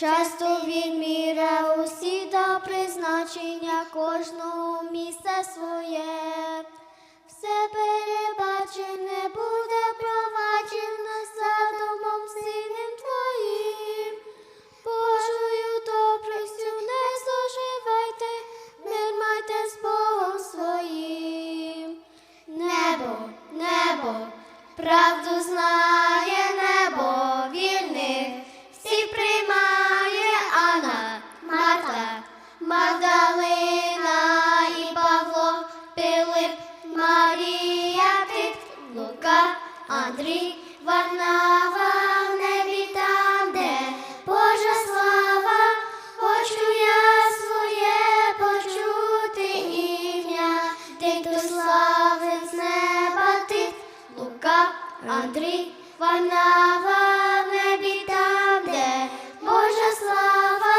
часто відміряв усі до призначення кожного місце своє. мандрить, вона в небі там, де Божа слава,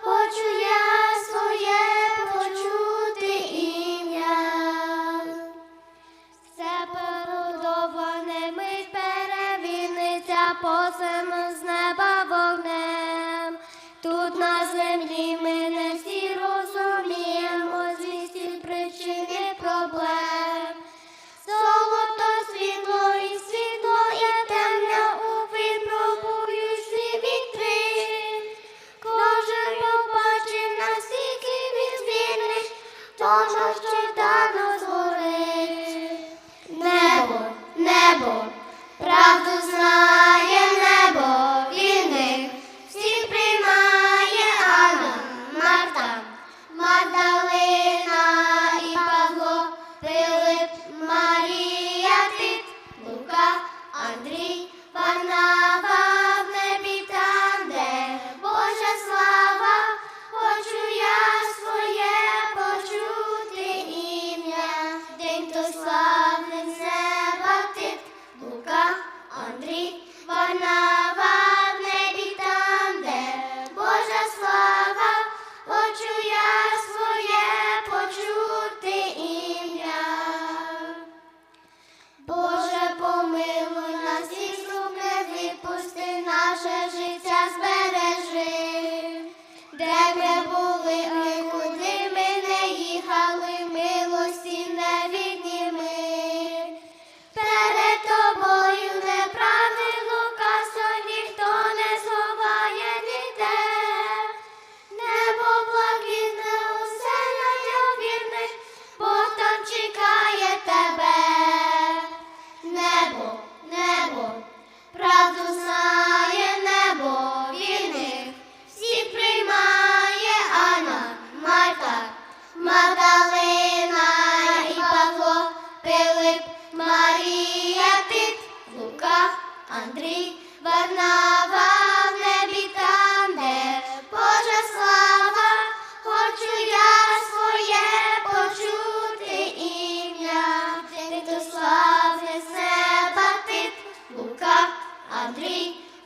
хочу я своє почути ім'я. Все порудоване мить перевіниться посем з неба вогнем, тут на землі ми. воно ще дано згорить. Небо, небо, правду знає.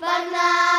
班纳